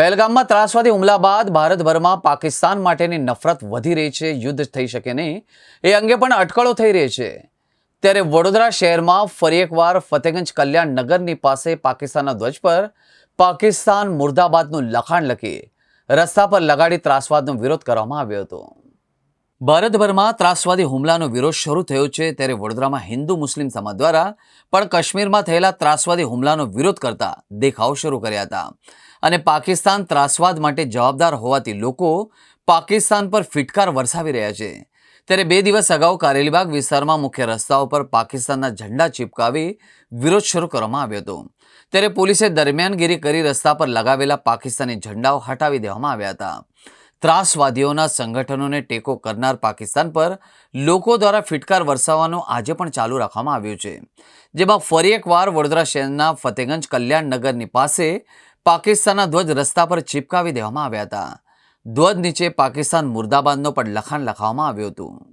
પહેલગામમાં ત્રાસવાદી હુમલા બાદ ભારતભરમાં પાકિસ્તાન માટેની નફરત વધી રહી છે, યુદ્ધ થઈ શકે નહીં. એ અંગે પણ અટકળો થઈ રહી છે. ત્યારે વડોદરા શહેરમાં ફરી એકવાર ફતેગંજ કલ્યાણ નગરની પાસે પાકિસ્તાનના ધ્વજ પર પાકિસ્તાન મુર્દાબાદનું લખાણ લખી રસ્તા પર લગાડી ત્રાસવાદનો વિરોધ કરવામાં આવ્યો હતો. ભારતભરમાં ત્રાસવાદી હુમલાનો વિરોધ શરૂ થયો છે ત્યારે વડોદરામાં હિન્દુ મુસ્લિમ સમાજ દ્વારા પણ કાશ્મીરમાં થયેલા ત્રાસવાદી હુમલાનો વિરોધ કરતા દેખાવ શરૂ કર્યા હતા. અને પાકિસ્તાન ત્રાસવાદ માટે જવાબદાર હોવાથી લોકો પાકિસ્તાન પર ફિટકાર વરસાવી રહ્યા છે. ત્યારે બે દિવસ અગાઉ કારેલીબાગ વિસ્તારમાં મુખ્ય રસ્તાઓ પર પાકિસ્તાનના ઝંડા ચીપકાવી વિરોધ શરૂ કરવામાં આવ્યો હતો. ત્યારે પોલીસે દરમિયાનગીરી કરી રસ્તા પર લગાવેલા પાકિસ્તાની ઝંડાઓ હટાવી દેવામાં આવ્યા હતા. ત્રાસવાદીઓના સંગઠનોને ટેકો કરનાર પાકિસ્તાન પર લોકો દ્વારા ફિટકાર વરસાવવાનું આજે પણ ચાલુ રાખવામાં આવ્યું છે. જેમાં ફરી એકવાર વડોદરા શહેરના ફતેગંજ કલ્યાણ નગરની પાસે પાકિસ્તાનના ધ્વજ રસ્તા પર ચીપકાવી દેવામાં આવ્યા હતા. ધ્વજ નીચે પાકિસ્તાન મુર્દાબાદનો પણ લખાણ લખાવવામાં આવ્યું હતું.